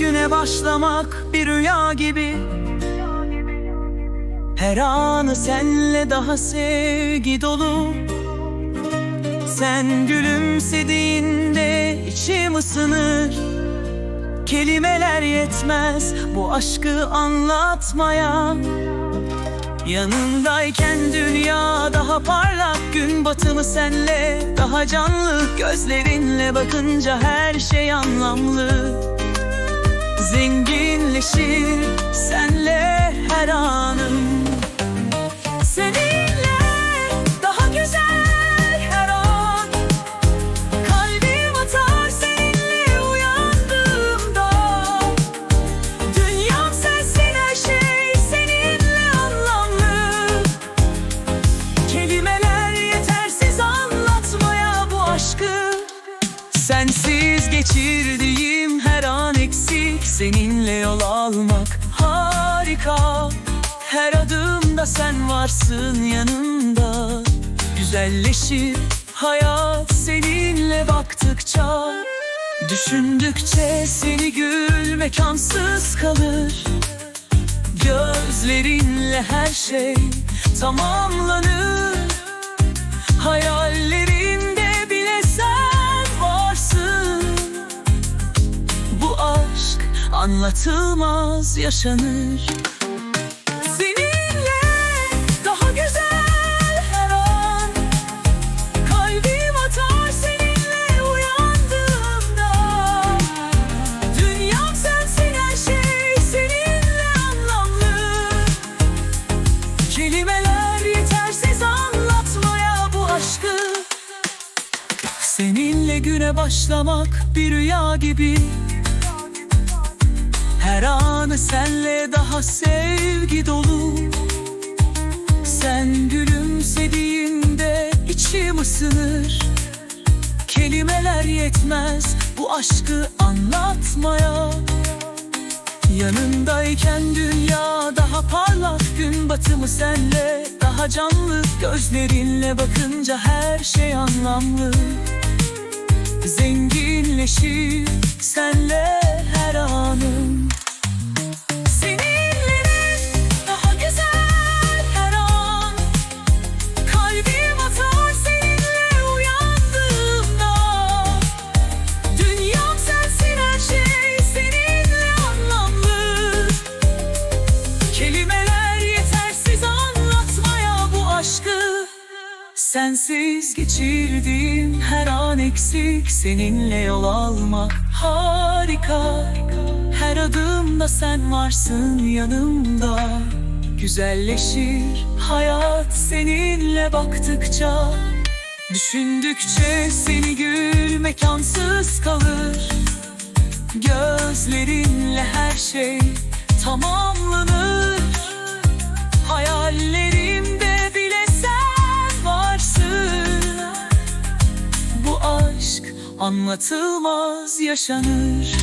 güne başlamak bir rüya gibi. Her anı senle daha sevgi dolu. Sen gülümsediğinde içim ısınır. Kelimeler yetmez bu aşkı anlatmaya. Yanındayken dünya daha parlak. Gün batımı senle daha canlı. Gözlerinle bakınca her şey anlamlı Zenginleşir senle her Sensiz geçirdiğim her an eksik. Seninle yol almak harika. Her adımda sen varsın yanımda. Güzelleşir hayat seninle baktıkça. Düşündükçe seni gülmek ansız kalır. Gözlerinle her şey tamamlanır. Hayallerinde anlatılmaz yaşanır. Seninle daha güzel her an. Kalbim atar seninle uyandığımda. Dünyam sensin her şey seninle anlamlı. Kelimeler yetersiz anlatmaya bu aşkı. Seninle güne başlamak bir rüya gibi Her anı senle daha sevgi dolu. Sen gülümsediğinde içim ısınır. Kelimeler yetmez bu aşkı anlatmaya. Yanındayken dünya daha parlak. Gün batımı senle daha canlı. Gözlerinle bakınca her şey anlamlı. Zenginleşir senle Sensiz geçirdiğim her an eksik. Seninle yol almak harika. Her adımda sen varsın yanımda. Güzelleşir hayat seninle baktıkça. Düşündükçe seni gülmek ansız kalır. Gözlerinle her şey tamamlanır. Hayallerimde anlatılmaz yaşanır